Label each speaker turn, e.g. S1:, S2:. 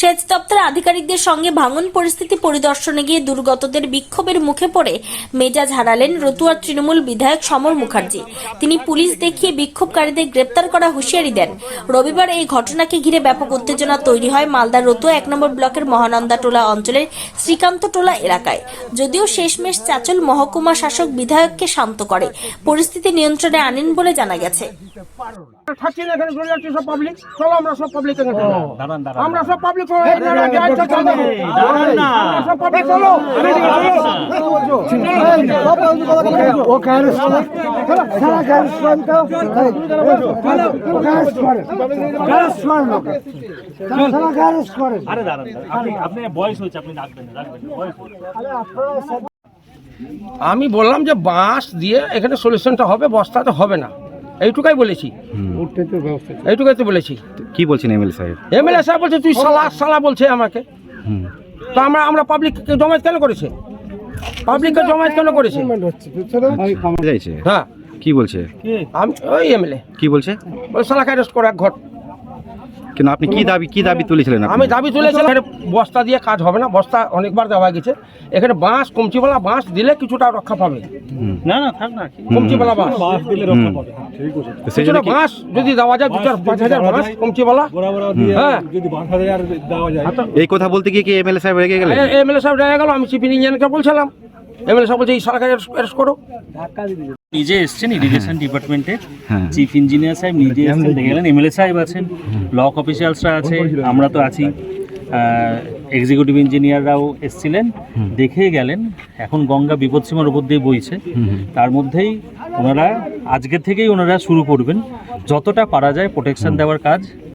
S1: সেচ দপ্তরের আধিকারিকদের সঙ্গে ভাঙন পরিস্থিতি পরিদর্শনে গিয়ে দুর্গতদের বিক্ষোভের মুখে পড়ে মেজাজ হারালেন রতুয়ার তৃণমূল বিধায়ক সমর মুখার্জি। তিনি পুলিশ দেখিয়ে বিক্ষোভকারীদের গ্রেপ্তার করা হুঁশিয়ারি দেন। রবিবার এই ঘটনাকে ঘিরে ব্যাপক উত্তেজনা তৈরি হয় মালদার রতুয়া এক নম্বর ব্লকের মহানন্দা টোলা অঞ্চলের শ্রীকান্ত টোলা এলাকায়। যদিও শেষমেশ চাচল মহকুমা শাসক বিধায়ককে শান্ত করে। পরিস্থিতি নিয়ন্ত্রণে আনেন বলে জানা গেছে।
S2: আমরা সব পাবলিক আমরা সব পাবলিক
S3: আরে দাঁড়ান। আপনি বয়স হয়েছে আপনি বয়স
S2: আমি বললাম যে বাঁশ দিয়ে এখানে সলিউশনটা হবে বস্তাতে হবে না। এইটুকাই বলেছি। এইটুকাই তো বলেছি।
S4: কি বলছেন এমএলএ সাহেব?
S2: এমএলএ সাহেব বলছে তুই সালা সালা বলছে আমাকে। তো আমরা আমরা পাবলিক জমায়েত কেন করেছে? পাবলিককে জমায়েত কেন করেছে?
S4: যাইছে।
S2: হ্যাঁ।
S4: কি বলছে?
S2: আমি ওই এমএলএ।
S4: কি বলছে?
S2: বলে সালাকে অ্যারেস্ট করে এক ঘর।
S4: কিন্তু আপনি কি দাবি কি দাবি তুলেছিলেন আপনি?
S2: আমি দাবি তুলেছিলাম এখানে বস্তা দিয়ে কাজ হবে না বস্তা অনেকবার দেওয়া গেছে। এখানে বাঁশ কমচিওয়ালা বাঁশ দিলে কিছুটা রক্ষা পাবে।
S4: হুম।
S3: না না থাক না
S2: কমচিওয়ালা বাঁশ।
S4: হুম। তো সেই জন্য
S2: কিছুটা
S4: কি-
S2: বাঁশ যদি দেওয়া যায় দু চার পাঁচ হাজার বাঁশ কমচিওয়ালা হ্যাঁ।
S4: এই কথা বলতে গিয়ে কি এমএলএ সাহেব রেগে গেলেন?
S2: এমএলএ সাহেব দেখা গেল আমি চিফ ইঞ্জিনিয়ারকে বলছিলাম। এমএলএ সাহেব বলছে এই সারাকে অ্যারেস্ট করো।
S3: নিজে এসছেন ইরিগেশন ডিপার্টমেন্টের
S4: হ্যাঁ।
S3: চিফ ইঞ্জিনিয়ার সাহেব নিজে এসছেন দেখে গেলেন এমএলএ সাহেব আছেন ব্লক অফিসিয়ালসরা আছে আমরা তো আছি। এক্সিকিউটিভ ইঞ্জিনিয়াররাও এসছিলেন দেখে গেলেন এখন গঙ্গা বিপদসীমার উপর দিয়ে বইছে। তার মধ্যেই ওনারা আজকে থেকেই ওনারা শুরু করবেন যতটা পারা যায় প্রোটেকশন দেওয়ার কাজ।